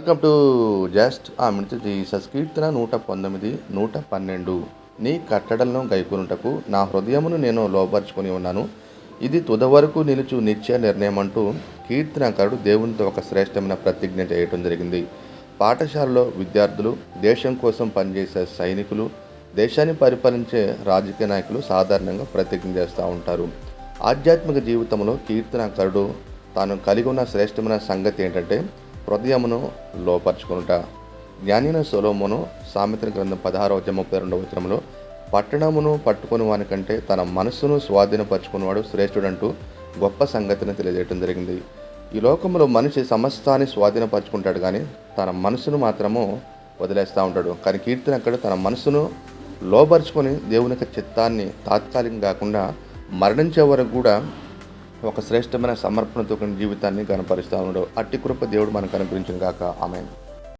Welcome to just ఆ మిడిచి Jesus కీర్తన నూట పంతొమ్మిది నూట పన్నెండు. నీ కట్టడలను గైకొనుటకు నా హృదయమును నేను లోపరుచుకొని ఉన్నాను. ఇది తుద వరకు నిలుచు నిత్య నిర్ణయం అంటూ కీర్తనకారుడు దేవునితో ఒక శ్రేష్టమైన ప్రతిజ్ఞ చేయటం జరిగింది. పాఠశాలలో విద్యార్థులు దేశం కోసం పనిచేసే సైనికులు దేశాన్ని పరిపాలించే రాజకీయ నాయకులు సాధారణంగా ప్రతిజ్ఞ చేస్తూ ఉంటారు. ఆధ్యాత్మిక జీవితంలో కీర్తనకారుడు తాను కలిగి ఉన్న శ్రేష్టమైన సంగతి ఏంటంటే హృదయమును లోపరుచుకునుట. జ్ఞానిన సొలోమును సామెతల గ్రంథం పదహారవ అధ్యాయం ముప్పై రెండవ వచనంలో పట్టణమును పట్టుకుని వాని కంటే తన మనస్సును స్వాధీనపరుచుకున్నవాడు శ్రేష్ఠుడంటూ గొప్ప సంగతిని తెలియజేయడం జరిగింది. ఈ లోకంలో మనిషి సమస్తాన్ని స్వాధీనపరుచుకుంటాడు కానీ తన మనసును మాత్రము వదిలేస్తూ ఉంటాడు. కానీ కీర్తన అక్కడ తన మనసును లోపరుచుకొని దేవుని యొక్క చిత్తాన్ని తాత్కాలికం కాకుండా మరణించే వరకు కూడా ఒక శ్రేష్టమైన సమర్పణతో కూడిన జీవితాన్ని కనపరుస్తూ ఉండవు అట్టి కృప దేవుడు మనకు అనుగ్రహించిన గాక ఆమె